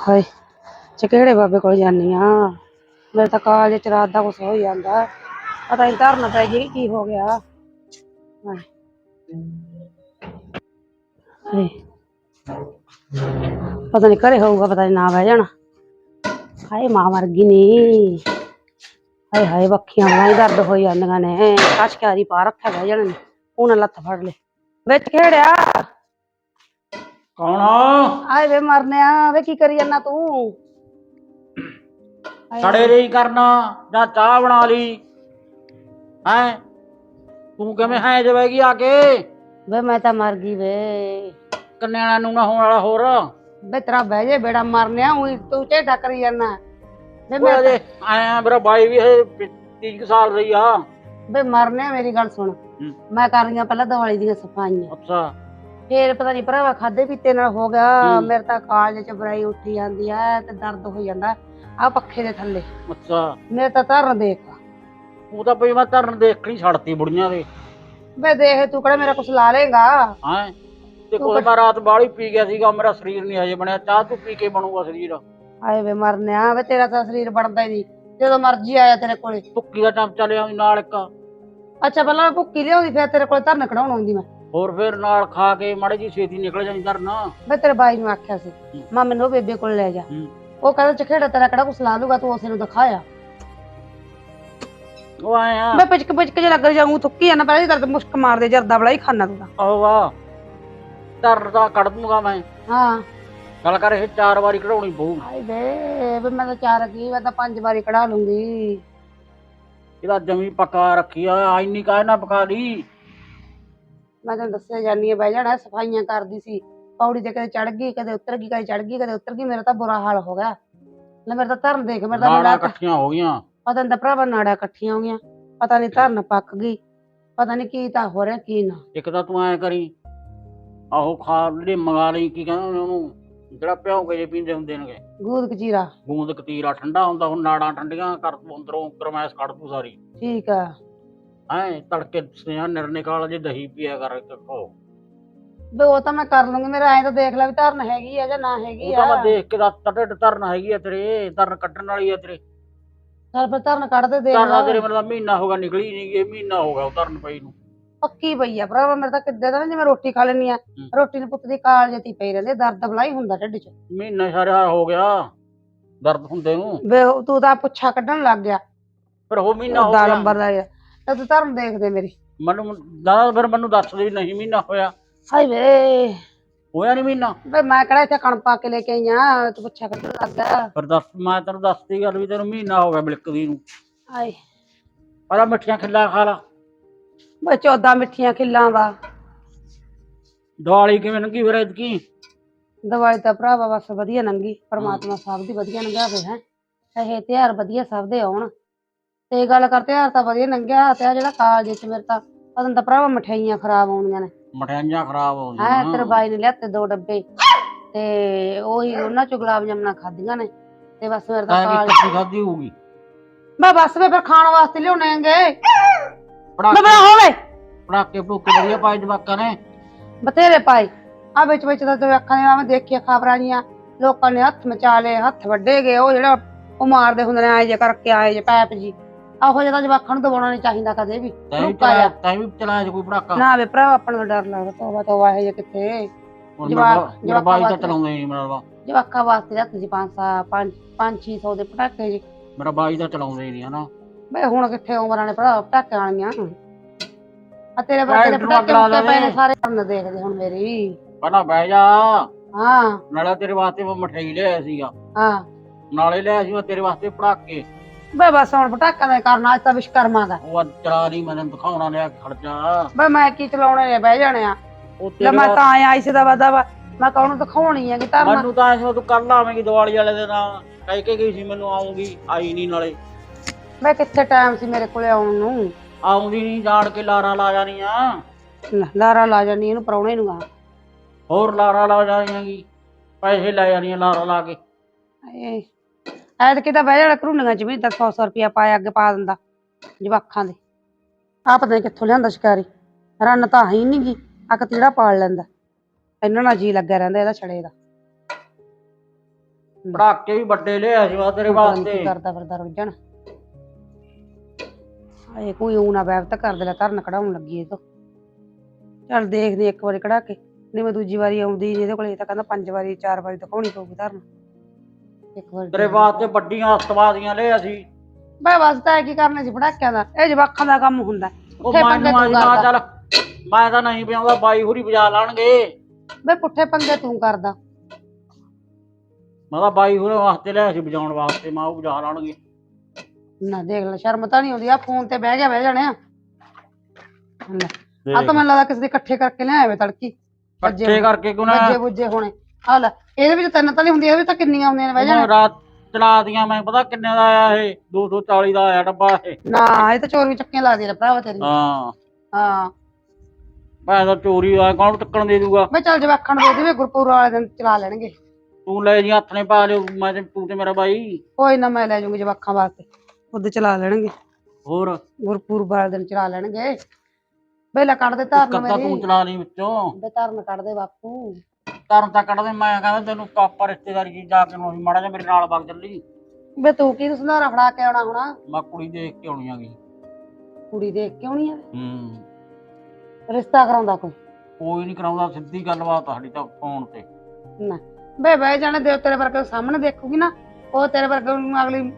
ਹਾਏ ਚ ਕਿਹੜੇ ਬਾਬੇ ਕੋਲ ਜਾਨੀ ਆ? ਮੇਰੇ ਤਾਂ ਕਾਲਜ ਚ ਰਾਤ ਦਾ ਕੁਛ ਹੋ ਹੀ ਜਾਂਦਾ। ਪਤਾ ਨਹੀਂ ਧਰਨਾ ਪੈ ਗਈ ਕੀ ਹੋ ਗਿਆ। ਹਾਏ। ਹਾਏ। ਪਤਾ ਨਹੀਂ ਘਰੇ ਹੋਊਗਾ, ਪਤਾ ਨਹੀਂ ਨਾ ਬਹਿ ਜਾਣਾ। ਹਾਏ, ਮਾਂ ਵਰਗੀ ਨੀ। ਹਾਏ ਹਾਏ ਬੱਖੀਆਂ ਬਲਾਈ ਦਰਦ ਹੋਈ ਜਾਂਦੀਆਂ ਨੇ। ਕਸ਼ ਕਿਆਰੀ ਪਾ ਰੱਖਿਆ ਬਹਿ ਜਾਣਾ ਨੇ। ਉਹਨਾਂ ਲੱਤ ਫੜ ਲੈ। ਵਿੱਚ ਖੇੜਿਆ ਕੌਣ ਆ ਆਏ ਵੇ ਮਰਨਿਆ ਵੇ ਕੀ ਕਰੀ ਜਾਂਦਾ ਤੂੰ? ਸੜੇ ਰਹੀ ਕਰਨਾ ਜਾਂ ਚਾਹ ਬਣਾ ਲਈ। ਹੈ? ਤੂੰ ਕਿਵੇਂ ਹੈ ਜਵੇਗੀ ਆ ਕੇ? ਵੇ ਮੈਂ ਤਾਂ ਮਰ ਗਈ ਵੇ। ਕੰਨਿਆਣਾ ਨੂੰ ਨਾ ਹੋਣ ਵਾਲਾ ਹੋਰ। ਵੇ ਤੇਰਾ ਬਹਿ ਜੇ ਬੇੜਾ ਮਰਨਿਆ ਉਹੀ ਤੂੰ ਝੇਟਾ ਕਰੀ ਜਾਂਦਾ ਵੇ ਮੈਂ ਆਇਆ ਮੇਰਾ ਬਾਈ ਵੀ ਇਹ 30 ਸਾਲ ਰਹੀ ਆ। ਵੇ ਮਰਨਿਆ ਮੇਰੀ ਗੱਲ ਸੁਣ। ਹੂੰ। ਮੈਂ ਕਰ ਰਹੀਆਂ ਪਹਿਲਾਂ ਦੀਵਾਲੀ ਦੀਆਂ ਸਫਾਈਆਂ। ਅੱਛਾ। ਫੇਰ ਪਤਾ ਨਹੀਂ ਭਰਾਵਾ ਖਾਦੇ ਪੀਤੇ ਨਾਲ ਹੋ ਗਿਆ। ਮੇਰੇ ਤਾਂ ਕਾਲਜ ਚ ਬਰਾਈ ਉੱਠੀ ਜਾਂਦੀ ਆ ਤੇ ਦਰਦ ਹੋ ਜਾਂਦਾ ਆ ਪੱਖੇ ਦੇ ਥੱਲੇ। ਅੱਛਾ। ਮੇਰੇ ਤਾਂ ਧਰਨ ਦੇਖ। ਉਹ ਤਾਂ ਪਈ ਮੈਂ ਧਰਨ ਦੇਖਣੀ ਛੱਡਤੀ ਬੁੜੀਆਂ ਦੇ। ਵੇ ਦੇਖ ਤੂੰ ਕਿਹੜਾ ਮੇਰਾ ਕੁਛ ਲਾ ਲੇਗਾ ਹੈ? ਤੇ ਤੂੰ ਕੋਈ ਮੈਂ ਰਾਤ ਬਾਹਲੀ ਪੀ ਗਿਆ ਸੀਗਾ ਮੇਰਾ ਸਰੀਰ ਨਹੀਂ ਹਜੇ ਬਣਿਆ। ਚਾਹ ਤੂੰ ਪੀ ਕੇ ਬਣੂਗਾ ਸਰੀਰ। ਆਏ ਵੇ ਮਰਨਿਆ ਵੇ ਤੇਰਾ ਤਾਂ ਸਰੀਰ ਬਣਦਾ ਹੀ ਨਹੀਂ। ਜਦੋਂ ਮਰਜ਼ੀ ਆਇਆ ਤੇਰੇ ਕੋਲੇ। ਭੁੱਕੀ ਦਾ ਟਾਈਮ ਚੱਲਿਆ ਨਾਲ ਇੱਕ। ਅੱਛਾ ਪਹਿਲਾਂ ਮੈਂ ਭੁੱਕੀ ਲਿਆਉਂਦੀ ਫਿਰ ਤੇਰੇ ਕੋਲ ਧਰਨ ਕਢਾਉਣ ਆਉਂਦੀ ਮੈਂ। ਹੋਰ ਫਿਰ ਨਾਲ ਖਾ ਕੇ ਮਾੜੀ ਜੀ ਛੇਤੀ ਨਿਕਲ ਜਾਂਦੀ ਧਰਨ ਮੈਂ ਤੇਰੇ ਬਾਈ ਨੂੰ ਆਖਿਆ ਸੀ। ਮਾਂ ਮੈਨੂੰ ਉਹ ਬੇਬੇ ਕੋਲ ਲੈ ਜਾ। ਹੂੰ। ਉਹ ਕਹਿੰਦਾ ਚਖੇੜਾ ਤੇਰਾ ਕਿਹੜਾ ਕੁਛ ਲਾ ਦੂਗਾ ਤੂੰ ਉਸੇ ਨੂੰ ਦਿਖਾਇਆ। ਉਹ ਆਇਆ ਮੈਂ ਪਿਚਕ ਪਿਚਕ ਜੇ ਲੱਗ ਜਾਊਂ ਥੁੱਕੀ ਜਾਂਦਾ ਪਹਿਲਾਂ ਹੀ ਦਰਦ ਮੁਸ਼ਕ ਮਾਰਦੇ ਜਰਦਾ ਬੜਾ ਹੀ ਖਾਨਾ ਤੂੰ ਤਾਂ। ਆਹ ਵਾਹ ਧਰਨ ਦਾ ਕੱਢ ਦੂੰਗਾ ਮੈਂ। ਹਾਂ। ਗੱਲ ਕਰ ਇਹ ਚਾਰ ਵਾਰੀ ਕਢਾਉਣੀ ਪਊ। ਹਾਏ ਵੇ ਵੀ ਮੈਂ ਤਾਂ ਚਾਰ ਕੀ ਮੈਂ ਤਾਂ ਪੰਜ ਵਾਰੀ ਕਢਾ ਲੂੰਗੀ। ਇਹਦਾ ਜਮੀ ਪਕਾ ਰੱਖੀ ਆ ਇੰਨੀ ਕਾਹ ਨਾ ਪਕਾ ਲਈ? ਮੈਂ ਤੈਨੂੰ ਦੱਸਿਆ ਜਾਨੀ ਆ ਬਹਿ ਜਾਣਾ ਸਫਾਈਆਂ ਕਰਦੀ ਸੀ। ਪੌੜੀ ਤੇ ਕਦੇ ਚੜ ਗਈ ਕਦੇ ਉੱਤਰ ਗਈ ਕਦੇ ਚੜ ਗਈ ਕਦੇ ਉੱਤਰ ਗਈ ਮੇਰਾ ਤਾਂ ਬੁਰਾ ਹਾਲ ਹੋ ਗਿਆ। ਲੈ ਮੇਰਾ ਤਾਂ ਧਰਨ ਦੇਖ ਮੇਰਾ ਤਾਂ ਨਾੜਾਂ ਇਕੱਠੀਆਂ ਹੋ ਗਈਆਂ। ਪਤਾ ਨਹੀਂ ਤਾਂ ਭਰਾਵਾ ਨਾੜਾਂ ਇਕੱਠੀਆਂ ਹੋ ਗਈਆਂ। ਪਤਾ ਨਹੀਂ ਧਰਨ ਪੱਕ ਗਈ ਪਤਾ ਨਹੀਂ ਕੀ ਤਾਂ ਹੋ ਰਿਹਾ ਕੀ ਨਾ। ਇੱਕ ਤਾਂ ਤੂੰ ਐ ਕਰੀ ਆਹੋ ਖਾ ਲੈ ਮੰਗਾ ਲਈ ਕੀ ਕਹਿੰਦੇ ਨੇ ਉਹਨੂੰ ਜਿਹੜਾ ਪਿਓ ਕੇ ਜੇ ਪੀਂਦੇ ਹੁੰਦੇ ਨੇ ਗੂਦ ਕਚੀਰਾ। ਗੂੰਦ ਕਤੀਰਾ ਠੰਡਾ ਹੁੰਦਾ ਹੁਣ ਨਾੜਾਂ ਠੰਡੀਆਂ ਕਰ ਤੂੰ ਅੰਦਰੋਂ ਗਰਮੈਸ਼ ਕੱਢ ਤੂੰ ਸਾਰੀ। ਠੀਕ ਆ। ਐ ਤੜਕੇ ਸਿਆਂ ਨਿਰ ਨਿਕਾਲ ਜੇ ਦਹੀਂ ਪੀਆ ਕਰ ਇੱਕ ਖੋ। ਬੇ ਉਹ ਤਾਂ ਮੈਂ ਕਰ ਲੂੰਗੀ ਮੇਰਾ ਐਂ ਤਾਂ ਦੇਖ ਲੈ ਵੀ ਧਰਨ ਹੈਗੀ ਆ ਜਾਂ ਨਾ ਹੈਗੀ ਉਹ ਤਾਂ ਆ। ਮੈਂ ਦੇਖ ਕੇ ਦੱਸ ਢਿੱਡ ਧਰਨ ਹੈਗੀ ਆ ਤੇਰੇ ਧਰਨ ਕੱਢਣ ਵਾਲੀ ਆ ਤੇਰੇ। ਚੱਲ ਫਿਰ ਧਰਨ ਕੱਢ ਦੇ ਦੇਖ ਲੈ। ਤੇਰੇ ਮੇਰਾ ਮਹੀਨਾ ਹੋ ਗਿਆ ਨਿਕਲੀ ਨਹੀਂ ਇਹ ਮਹੀਨਾ ਹੋ ਗਿਆ ਉਹ ਧਰਨ ਪਈ ਨੂੰ। ਪੱਕੀ ਪਈ ਆ ਭਰਾਵਾ ਮੇਰੇ ਤਾਂ ਕਿੱਦਾਂ ਦਾ ਨਾ ਜਿਵੇਂ ਰੋਟੀ ਖਾ ਲੈਣੀ ਆ। ਰੋਟੀ ਨੂੰ ਪੁੱਤ ਦੀ ਕਾਲ ਜਤੀ ਪਈ ਰਹਿੰਦੀ ਦਰਦ ਬਲਾਈ ਹੁੰਦਾ ਢਿੱਡ 'ਚ। ਮਹੀਨਾ ਸਾਰਾ ਹੋ ਗਿਆ ਦਰਦ ਹੁੰਦੇ ਨੂੰ। ਬੇ ਤੂੰ ਤਾਂ ਪੁੱਛਾ ਕੱਢਣ ਲੱਗ ਗਿਆ। ਫਿਰ ਉਹ ਮਹੀਨਾ ਹੋ ਦਾ ਗਿਆ। ਨੰਬਰ ਦਾ ਤਾਂ ਤੂੰ ਧਰਨ ਦੇਖ ਦੇ ਮੇਰੀ। ਮੈਨੂੰ ਦਾ ਫਿਰ ਮੈਨੂੰ ਦੱਸ ਦੇ ਵੀ ਨਹੀਂ ਮਹੀਨਾ ਹੋਇਆ। ਹਾਏ ਵੇ। ਹੋਇਆ ਨਹੀਂ ਮਹੀਨਾ? ਬੇ ਮੈਂ ਕਿਹੜਾ ਇੱਥੇ ਕਣ ਪਾ ਕੇ ਲੈ ਕੇ ਆਈ ਆ ਤੂੰ ਪੁੱਛਾ ਕੱਢਣ ਲੱਗ ਗਿਆ ਫਿਰ ਦੱਸ ਮੈਂ ਤੈਨੂੰ ਦੱਸਤੀ ਗੱਲ ਵੀ ਤੈਨੂੰ ਮਹੀਨਾ ਹੋ ਗਿਆ ਬਿਲਕਦੀ ਨੂੰ। ਹਾਏ। ਪਹਿਲਾਂ ਮਿੱਠੀਆਂ ਖਿੱਲਾ ਖਾ ਲਾ। ਬੇ ਚੌਦਾਂ ਮਿੱਠੀਆਂ ਖਿੱਲਾਂ ਦਾ। ਦੀਵਾਲੀ ਕਿਵੇਂ ਲੰਗੀ ਫਿਰ ਐਤਕੀ? ਦਵਾਈ ਤਾਂ ਭਰਾਵਾ ਬਸ ਵਧੀਆ ਲੰਗੀ ਪਰਮਾਤਮਾ ਸਭ ਦੀ ਵਧੀਆ ਲੰਘਾਵੇ ਹੈ। ਇਹ ਤਿਉਹਾਰ ਵਧੀਆ ਸਭ ਦੇ ਆਉਣ। ਤੇ ਗੱਲ ਕਰ ਤਿਉਹਾਰ ਤਾਂ ਵਧੀਆ ਲੰਘਿਆ ਤੇ ਆ ਜਿਹੜਾ ਕਾਲਜ ਚ ਮੇਰੇ ਤਾਂ ਪਤਾ ਤਾਂ ਭਰਾਵਾ ਮਠਿਆਈਆਂ ਖਰਾਬ ਆਉਣੀਆਂ ਨੇ। ਮਠਿਆਈਆਂ ਖਰਾਬ ਹੋ ਹੈ ਤੇਰੇ ਬਾਈ ਨੇ ਲਿਆਤੇ ਦੋ ਡੱਬੇ। ਤੇ ਉਹੀ ਉਹਨਾਂ ਚ ਗੁਲਾਬ ਜਾਮਣਾ ਖਾਧੀਆਂ ਨੇ। ਤੇ ਬਸ ਮੇਰੇ ਤਾਂ ਕਾਲਜ ਇਕੱਠੀ ਖਾਦੀ ਹੋਊਗੀ। ਮੈਂ ਬਸ ਵੇ ਫਿਰ ਖਾਣ ਵਾਸਤੇ ਮੈਂ ਪੜਾਕੇ ਬਣਾ ਹੋਵੇ। ਪੜਾਕੇ ਪੜੂਕੇ ਵਧੀਆ ਪਾਏ ਜਵਾਕਾਂ ਨੇ। ਬਥੇਰੇ ਪਾਏ। ਆ ਵਿੱਚ ਵਿੱਚ ਤਾਂ ਤੇ ਅੱਖਾਂ ਨੇ ਆਵੇਂ ਦੇਖੀਆਂ ਖਬਰਾਂ ਜੀਆਂ। ਲੋਕਾਂ ਨੇ ਹੱਥ ਮਚਾ ਲਏ ਹੱਥ ਵੱਡੇ ਗਏ। ਉਹ ਜਿਹੜਾ ਉਹ ਮਾਰਦੇ ਹੁੰਦੇ ਨੇ ਆਏ ਜੇ ਕਰਕੇ ਆਏ ਜੇ ਪੈਪ ਜੀ ਆਹੋ ਜਿਹਦਾ ਜਵਾਕਾਂ ਨੂੰ ਦਬਾਉਣਾ ਨਹੀਂ ਚਾਹੀਦਾ ਕਦੇ ਵੀ ਤੈਂ ਰੁਕਾ ਜਾ। ਤੈਂ ਵੀ ਚਲਾਇਆ ਸੀ ਕੋਈ ਪੜਾਕਾ। ਨਾ ਵੇ ਭਰਾ ਆਪਣਾ ਤਾਂ ਡਰ ਲੱਗਦਾ ਤੋਬਾ ਤੋਬਾ ਇਹ ਜੇ ਕਿੱਥੇ। ਹੁਣ ਜਵਾਕ- ਮੇਰਾ ਮੇਰਾ ਜਵਾਕਾਂ ਬਾਈ ਤਾਂ ਵਾਸਤੇ। ਚਲਾਉਂਦਾ ਹੀ ਨਹੀਂ ਮੇਰਾ ਜਵਾਕਾਂ ਵਾਸਤੇ ਰੱਖ ਜੀ ਪੰਜ ਸਾ ਪੰਜ ਪੰਜ ਛੇ ਸੌ ਦੇ ਪਟਾਕੇ ਜੀ। ਮੇਰਾ ਬਾਈ ਤਾਂ ਚਲਾਉਂਦਾ ਹੀ ਨਹੀਂ ਹਨਾ। ਬਈ ਹੁਣ ਕਿੱਥੇ ਉਮਰਾਂ ਨੇ ਭਰਾ ਪਟਾਕੇ ਆਣੀਆਂ ਆ ਤੇਰੇ ਵਰਗੇ ਦੇ ਨੂੰ ਪਟਾਕੇ ਅੱਗ ਲਾ ਮੁੱਕੇ ਪਏ ਨੇ ਦੇਣੇ। ਸਾਰੇ। ਕਰਨ ਦੇਖਦੇ ਹੁਣ ਮੇਰੀ। ਪਹਿਲਾਂ ਬਹਿ ਜਾ। ਹਾਂ। ਨਾਲੇ ਤੇਰੇ ਵਾਸਤੇ ਮੈਂ ਮਠਿਆਈ ਲਿਆਇਆ ਸੀਗਾ। ਹਾਂ। ਨਾਲੇ ਲਿਆਇਆ ਸੀ ਮੈਂ ਤੇਰੇ ਵਾਸਤੇ ਪੜਾਕੇ ਬਈ ਬਸ ਹੁਣ ਪਟਾਕਿਆਂ ਦਾ ਕਰਨਾ ਅੱਜ ਤਾਂ ਵਿਸ਼ਕਰਮਾ ਦਾ। ਉਹ ਚਲਾ ਨਹੀਂ ਮੈਂ ਤੈਨੂੰ ਦਿਖਾਉਣਾ ਲਿਆ ਖਰਚਾ ਬਈ ਮੈਂ ਕੀ ਚਲਾਉਣੇ ਨੇ ਬਹਿ ਜਾਣੇ ਆ। ਉਹ ਲੈ ਮੈਂ ਤਾਂ ਆਇਆ ਇਸ ਦਾ ਵਾਦਾ ਵਾ ਮੈਂ ਕਹਉਂ ਦਿਖਾਉਣੀ ਹੈ ਕਿ ਧਰਮ ਮੈਨੂੰ ਤਾਂ ਐਸਾ ਤੂੰ ਕਰ ਲਾਵੇਂਗੀ ਦੀਵਾਲੀ ਵਾਲੇ ਦਿਨ ਕਹਿ ਕੇ ਗਈ ਸੀ ਮੈਨੂੰ ਆਉਂਗੀ ਆਈ ਨਹੀਂ ਨਾਲੇ। ਮੈਂ ਕਿੱਥੇ ਟਾਈਮ ਸੀ ਮੇਰੇ ਕੋਲੇ ਆਉਣ ਨੂੰ? ਆਉਂਦੀ ਨਹੀਂ ਜਾਣ ਕੇ ਲਾਰਾ ਲਾ ਜਾਣੀ ਆ ਲੈ, ਲਾਰਾ ਲਾ ਜਾਨੀ ਇਹਨੂੰ ਪਰਾਉਣੇ ਨੂੰ ਆ। ਹੋਰ ਲਾਰਾ ਲਾ ਜਾਣੀਆਂਗੀ ਪੈਸੇ ਲੈ ਜਾਣੀਆਂ ਲਾਰਾ ਲਾ ਕੇ। ਏ ਐਤ ਕਿਤਾ ਬਹਿ ਜਾਣਾ ਕਰੂੰਡੀਆਂ ਚ ਵੀ ਤਾਂ 100 100 ਰੁਪਿਆ ਪਾਇਆ ਅੱਗੇ ਪਾ ਦਿੰਦਾ ਜਵਾਖਾਂ ਦੇ। ਆ ਪਤਾ ਕਿੱਥੋਂ ਲਿਆਂਦਾ ਸ਼ਿਕਾਰੀ। ਰੰਨ ਤਾਂ ਹੈ ਹੀ ਨੀ ਗੀ ਆ ਕਤੀੜਾ ਪਾਲ ਲੈਂਦਾ। ਇਹਨਾਂ ਨਾਲ ਜੀ ਲੱਗਿਆ ਰਹਿੰਦਾ ਇਹਦਾ ਛੜੇ ਦਾ। ਪੜਾਕੇ ਵੀ ਵੱਡੇ ਲਿਆ ਸੀ ਵਾ ਤੇਰੇ ਪਤਾ ਨੀ ਵਾਸਤੇ। ਕੀ ਕਰਦਾ ਫਿਰਦਾ ਰੁੱਝਣ ਆਏ ਕੋਈ ਊ ਨਾ ਬੈਬ ਤਾਂ ਕਰ ਦੇ ਲੈ ਧਰਨ ਕਢਾਉਣ ਲੱਗੀ ਇਹ ਤੋਂ। ਚੱਲ ਦੇਖਦੇ ਇੱਕ ਵਾਰੀ ਕਢਾ ਕੇ ਨਹੀਂ ਮੈਂ ਦੂਜੀ ਵਾਰੀ ਆਉਂਦੀ ਨੀ ਇਹਦੇ ਕੋਲੇ ਇਹ ਤਾਂ ਕਹਿੰਦਾ ਪੰਜ ਵਾਰੀ ਚਾਰ ਵਾਰੀ ਦਿਖਾਉਣੀ ਪਊਗੀ ਧਰਨ। ਇੱਕ ਵਾਰੀ ਤੇਰੇ ਵਾਸਤੇ ਵੱਡੀਆਂ ਅਸਤਵਾਦੀਆਂ ਲਿਆ ਸੀ ਬਈ ਬਸ ਤਾਂ ਇਹ ਕੀ ਕਰਨਾ ਸੀ ਪੜਾਕਿਆਂ ਦਾ। ਇਹ ਜਵਾਕਾਂ ਦਾ ਕੰਮ ਹੁੰਦਾ। ਉਹ ਪੁੱਠੇ ਪੰਗੇ ਮੈਨੂੰ ਆਈ ਤੂੰ ਨਾ ਕਰਦਾ। ਚੱਲ। ਮੈਂ ਤਾਂ ਨਹੀਂ ਪਿਆਉਂਦਾ ਬਾਈ ਹੁਰੀ ਵਜਾ ਲਾਣਗੇ। ਬਈ ਪੁੱਠੇ ਪੰਗੇ ਤੂੰ ਕਰਦਾ। ਮੈਂ ਤਾਂ ਬਾਈ ਹੁਰੇ ਵਾਸਤੇ ਲਿਆ ਸੀ ਵਜਾਉਣ ਵਾਸਤੇ। ਮੈਂ ਉਹ ਵਜਾ ਲਾਣਗੇ। ਨਾ ਦੇਖ ਲੈ ਸ਼ਰਮ ਤਾਂ ਨਹੀਂ ਆਉਂਦੀ। ਆ ਫੋਨ ਤੇ ਬਹਿ ਗਿਆ ਬਹਿ ਜਾਣੇ ਆ। ਲੈ, ਆ ਤਾਂ ਮੈਨੂੰ ਲੱਗਦਾ ਕਿਸੇ ਦੇ ਇਕੱਠੇ ਕਰਕੇ ਲਿਆਏ ਵੇ ਤੜਕੀ। ਇਕੱਠੇ ਕਰਕੇ ਕਿਉਂ ਨਾ ਬੁੱਜੇ ਹੋਣੇ। ਆ ਲੈ ਇਹਦੇ ਵਿੱਚ ਤਿੰਨ ਤਾਂ ਨਹੀਂ ਹੁੰਦੀਆਂ ਇਹਦੇ ਵਿੱਚ ਤਾਂ ਕਿੰਨੀਆਂ ਹੁੰਦੀਆਂ ਨੇ ਬਹਿ ਜਾਣੇ। ਰਾਤ ਚਲਾ ਦੀਆਂ ਮੈਂ ਪਤਾ ਕਿੰਨੇ ਦਾ ਆਇਆ ਇਹ? 240 ਦਾ ਆਇਆ ਡੱਬਾ ਇਹ। ਨਾ ਇਹ ਤਾਂ ਚੋਰ ਵੀ ਚੱਕੀਆਂ ਲੱਗਦੀਆਂ ਨੇ ਭਰਾਵਾ ਤੇਰੀ ਹਾਂ। ਹਾਂ। ਮੈਂ ਤਾਂ ਚੋਰੀ ਆਇਆ ਕੌਣ ਟੱਕਣ ਦੇ ਦੂਗਾ? ਮੈਂ ਚੱਲ ਜਵਾਖਣ ਦੇ ਦੇ ਗੁਰਪੁਰ ਵਾਲੇ ਦਿਨ ਚਲਾ ਲੈਣਗੇ। ਤੂੰ ਲੈ ਜੀ ਹੱਥ ਨੇ ਪਾ ਲਿਓ ਮੈਂ ਤੇ ਤੂੰ ਤੇ ਮੇਰਾ ਬਾਈ। ਕੋਈ ਨਾ ਮੈਂ ਲੈ ਜਾਊਂਗੀ ਜਵਾਖਾਂ ਵਾਸਤੇ। ਉਹਦੇ ਚਲਾ ਲੈਣਗੇ। ਹੋਰ? ਗੁਰਪੁਰ ਵਾਲੇ ਦਿਨ ਚਲਾ ਲੈਣਗੇ। ਪਹਿਲਾਂ ਕੱਢ ਦੇ ਧਰਨ ਮੇਰੀ। ਤੂੰ ਚਲਾ ਲਈ ਵਿੱਚੋਂ। ਬੇ ਧਰਨ ਕੱਢ ਦੇ ਬਾਪੂ। ਤਰਨ ਤਾਂ ਕੱਢਦੇ ਮੈਂ ਕਹਿੰਦਾ ਤੈਨੂੰ ਕਾਪਾ ਰਿਸ਼ਤੇਦਾਰੀ ਜੀ ਜਾ ਕੇ ਨੂੰ ਮਾੜਾ ਜਿਹਾ ਮੇਰੇ ਨਾਲ ਵਗ ਚੱਲੀ। ਬੇ ਤੂੰ ਕੀ ਸੁਧਾਰਾ ਫੜਾ ਕੇ ਆਉਣਾ ਹੋਣਾ? ਮੈਂ ਕੁੜੀ ਦੇਖ ਕੇ ਆਉਣੀ ਆਗੀ ਕੁੜੀ ਦੇਖ ਕਿਉਂ ਨਹੀਂ ਆ? ਹੂੰ। ਰਿਸ਼ਤਾ ਕਰਾਉਂਦਾ ਕੋਈ? ਕੋਈ ਨਹੀਂ ਕਰਾਉਂਦਾ ਸਿੱਧੀ ਗੱਲਬਾਤ ਆ ਸਾਡੀ ਤਾਂ ਫੋਨ ਤੇ। ਨਾ। ਬੇ ਬਹਿ ਜਾਣੇ ਦੇ ਤੇਰੇ ਵਰਗੇ ਸਾਹਮਣੇ ਦੇਖੂਗੀ ਨਾ ਉਹ ਤੇਰੇ ਵਰਗੇ ਨੂੰ ਅਗਲੀ ਮ,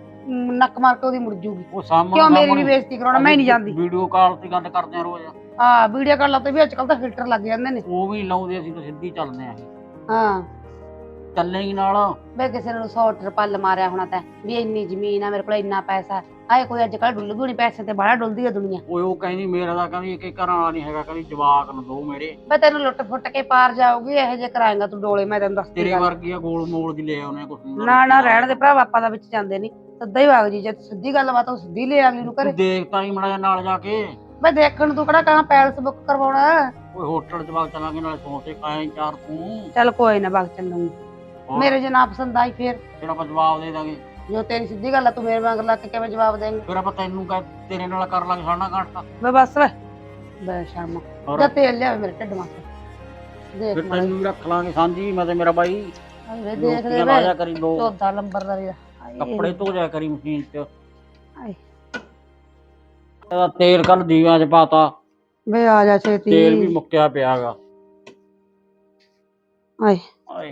ਨੱਕ ਮਾਰ ਕੇ ਉਹਦੀ ਮੁੜ ਜੂਗੀ। ਉਹ ਸਾਹਮਣੇ ਕਿਉਂ ਮੇਰੀ ਵੀ ਬੇਇੱਜ਼ਤੀ ਕਰਾਉਣਾ? ਮੈਂ ਨਹੀਂ ਜਾਂਦੀ। ਵੀਡੀਓ ਕਾਲ ਤੇ ਗੱਲ ਕਰਦੇ ਆ ਰੋਜ਼। ਹਾਂ ਵੀਡੀਓ ਕਾਲ ਤੇ ਵੀ ਅੱਜ ਕੱਲ ਤਾਂ ਫਿਲਟਰ ਲੱਗ ਜਾਂਦੇ ਨੇ। ਉਹ ਵੀ ਲਾਉਂਦੇ ਅਸੀਂ ਤਾਂ ਸਿੱਧੀ ਚੱਲਦੇ ਆ ਹਾਂ। ਚੱਲੇਗੀ ਨਾਲ। ਬੇ ਕਿਸੇ ਨੂੰ 100 ਟਰਪਲ ਮਾਰਿਆ ਹੋਣਾ ਤੈਂ ਵੀ ਇੰਨੀ ਜ਼ਮੀਨ ਆ ਮੇਰੇ ਕੋਲ ਇੰਨਾ ਪੈਸਾ। ਆਏ ਕੋਈ ਅੱਜ ਕੱਲ ਡੁੱਲ ਨਹੀਂ ਪੈਸੇ ਤੇ ਬੜਾ ਡੁੱਲਦੀ ਆ ਦੁਨੀਆ। ਓਏ ਉਹ ਕਹਿੰਦੀ ਮੇਰਾ ਤਾਂ ਕਹਿੰਦੀ ਇੱਕ ਘਰਾਂ ਵਾਲਾ ਨਹੀਂ ਹੈਗਾ ਕਹਿੰਦੀ ਜਵਾਕ ਨੂੰ ਦੋ ਮੇਰੇ। ਬੇ ਤੈਨੂੰ ਲੁੱਟ ਫੁੱਟ ਕੇ ਪਾਰ ਜਾਊਗੀ ਇਹੋ ਜੇ ਕਰਾਏਗਾ ਤੂੰ ਡੋਲੇ ਮੈਂ ਤੈਨੂੰ ਦੱਸਦੀ ਤੇਰੇ ਗੱਲ। ਵਰਗੀ ਆ ਗੋਲ ਮੋਲ ਦੀ ਲੈ ਆਉਨੇ ਕੁਛ ਨੀ। ਨਾ ਨਾ ਰਹਿਣ ਦੇ ਭਰਾ ਆਪਾਂ ਦਾ ਵਿੱਚ ਜਾਂਦੇ ਨਹੀਂ ਸਿੱਧਾ ਹੀ ਵਗ ਜੀ ਜੇ ਸਿੱਧੀ ਗੱਲਬਾਤ ਉਹ ਸਿੱਧੀ ਲੈ ਅਗਲੀ ਨੂੰ ਘਰੇ। ਤੂੰ ਦੇਖ ਤਾਂ ਹੀ ਮੜਾ ਨਾਲ ਜਾ ਕੇ। ਬੇ ਦੇਖਣ ਤੂੰ ਕਿਹੜਾ ਕਹਾਂ ਪੈਲਸ ਬੁੱਕ ਕਰਵਾਉਣਾ? ਓਏ ਹੋਟਲ ਚ ਵਗ ਚਲਾਂਗੇ ਨਾਲੇ ਸੌਂਤੇ ਖਾਏ ਚਾਰ ਤੂੰ। ਚੱਲ ਕੋਈ ਨਾ ਵਗ ਚੱਲੂਗੀ। ਹੋਰ? ਮੇਰੇ ਜੇ ਨਾ ਪਸੰਦ ਆਈ ਫੇਰ। ਫਿਰ ਆਪਾਂ ਜਵਾਬ ਦੇ ਦਾਂਗੇ। ਜੋ ਤੇਰੀ ਸਿੱਧੀ ਗੱਲ ਆ ਤੂੰ ਮੇਰੇ ਵਾਂਗ ਲੱਗ ਕੇ ਕਿਵੇਂ ਜਵਾਬ ਦੇਂਗਾ? ਫਿਰ ਆਪਾਂ ਤੈਨੂੰ ਕਹਿ ਤੇਰੇ ਨਾਲ ਕਰ ਲਾਂਗੇ ਸਾਡਾ ਘੰਟਾ। ਬੇ ਬਸ ਵੇ। ਬੇ ਸ਼ਰਮ। ਹੋਰ? ਜਾ ਤੇਲ ਲਿਆ ਮੇਰੇ ਢਿੱਡ ਮਾਸ ਦੇਖ ਫਿਰ ਤੈਨੂੰ ਵੀ ਰੱਖ ਲਾਂਗੇ ਸਾਂਝੀ ਮੈਂ ਤੇ ਮੇਰਾ ਬਾਈ। ਵੇ ਦੇਖ ਲੈ ਰੋਟੀਆਂ ਵੇ। ਜਾ ਕਰੀ ਦੋ। ਚੌਦਾ ਲੰਬਰਦਾਰੀ ਦਾ। ਕੱਪੜੇ ਧੋ ਜਾ ਕਰੀ ਮਸ਼ੀਨ 'ਚ। ਹਾਏ। ਇਹਦਾ ਤੇਲ ਕੱਲ ਦੀਵਾਂ 'ਚ ਪਾਤਾ। ਵੇ ਆ ਜਾ ਛੇਤੀ। ਤੇਲ ਵੀ ਮੁੱਕਿਆ ਪਿਆਗਾ। ਹਾਏ ਆਏ।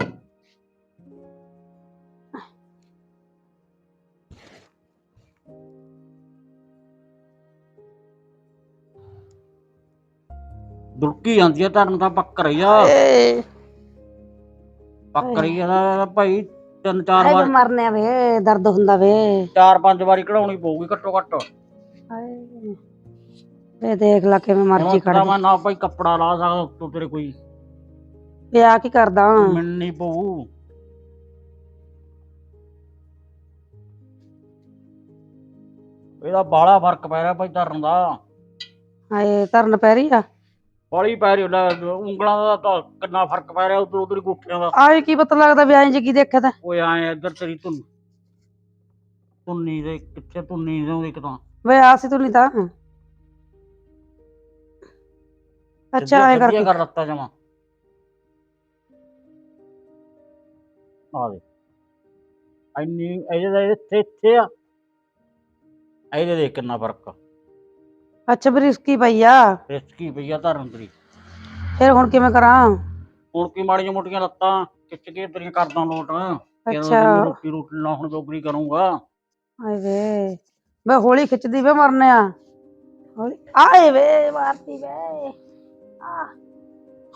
ਦੁੜਕੀ ਜਾਂਦੀ ਆ ਧਰਨ ਤਾਂ ਪੱਕ ਰਹੀ ਆ। ਏ। ਪੱਕ ਰਹੀ ਆ ਭਾਈ ਤਿੰਨ ਚਾਰ ਵਾਰ ਮਰਨੇ ਵੇ ਦਰਦ ਹੁੰਦਾ ਵੇ। ਚਾਰ ਪੰਜ ਵਾਰੀ ਕਢਾਉਣੀ ਪਊਗੀ ਘੱਟੋ ਘੱਟ। ਵੇ ਦੇਖ ਲੈ ਕਿਵੇਂ ਮਰਜ਼ੀ ਖੜ ਮੈਂ ਨਾ ਭਾਈ ਕੱਪੜਾ ਲਾ ਸਕਦਾ ਉੱਤੋਂ ਤੇਰੇ ਕੋਈ। ਵੇ ਆ ਕੀ ਕਰਦਾ ਮਿਲਣੀ ਪਊ। ਇਹਦਾ ਬਾਲਾ ਫ਼ਰਕ ਪੈ ਰਿਹਾ ਭਾਈ ਧਰਨ ਦਾ। ਹਾਏ ਧਰਨ ਪੈ ਰਹੀ ਆ? ਬਾਲੀ ਪੈ ਰਹੀ ਲੈ ਉਂਗਲਾਂ ਦਾ ਤਾਂ ਕਿੰਨਾ ਫ਼ਰਕ ਪੈ ਰਿਹਾ ਉਧਰ ਉਧਰ ਗੁੱਠਿਆਂ ਦਾ। ਆਏ ਕੀ ਪਤਾ ਲੱਗਦਾ ਵੀ ਐਂ ਜੇ ਕੀ ਦੇਖਿਆ ਤਾਂ। ਓਏ ਆਏ ਇੱਧਰ ਤੇਰੀ ਧੁੰਨ। ਧੁੰਨੀ ਦੇ ਕਿੱਥੇ ਧੁੰਨੀ ਦੇ ਇੱਕ ਤਾਂ। ਵੇ ਆ ਸੀ ਤੂੰ ਨਹੀਂ ਤਾਂ। ਅੱਛਾ ਐ ਸਿੱਧੀਆਂ ਕਰਕੇ ਕਰ ਰੱਤਾ ਜਮਾ। ਆ ਦੇ ਇੰਨੀ ਇਹਦੇ ਦਾ ਇੱਥੇ ਇੱਥੇ ਆ। ਇਹਦੇ ਦੇ ਕਿੰਨਾ ਫ਼ਰਕ ਆ। ਅੱਛਾ ਵੀ ਰਿਸਕੀ ਪਈ ਆ। ਰਿਸਕੀ ਪਈ ਆ ਧਰਨ ਤੇਰੀ। ਫਿਰ ਹੁਣ ਕਿਵੇਂ ਕਰਾਂ? ਹੁਣ ਕੀ ਮਾੜੀਆਂ ਮੋਟੀਆਂ ਲੱਤਾਂ ਖਿੱਚ ਕੇ ਤੇਰੀਆਂ ਕਰਦਾ ਲੋਟ। ਜਦੋਂ ਅੱਛਾ। ਤੈਨੂੰ ਰੋਟੀ ਰੋਟੀ ਨਾ ਹੁਣ ਜੋਗਰੀ ਕਰੂੰਗਾ। ਆਏ ਵੇ। ਵੇ ਹੌਲੀ ਖਿੱਚਦੀ ਵੇ ਮਰਨੇ ਆ। ਹੌਲੀ? ਆਏ ਵੇ ਮਾਰਤੀ ਵੇ। ਆ।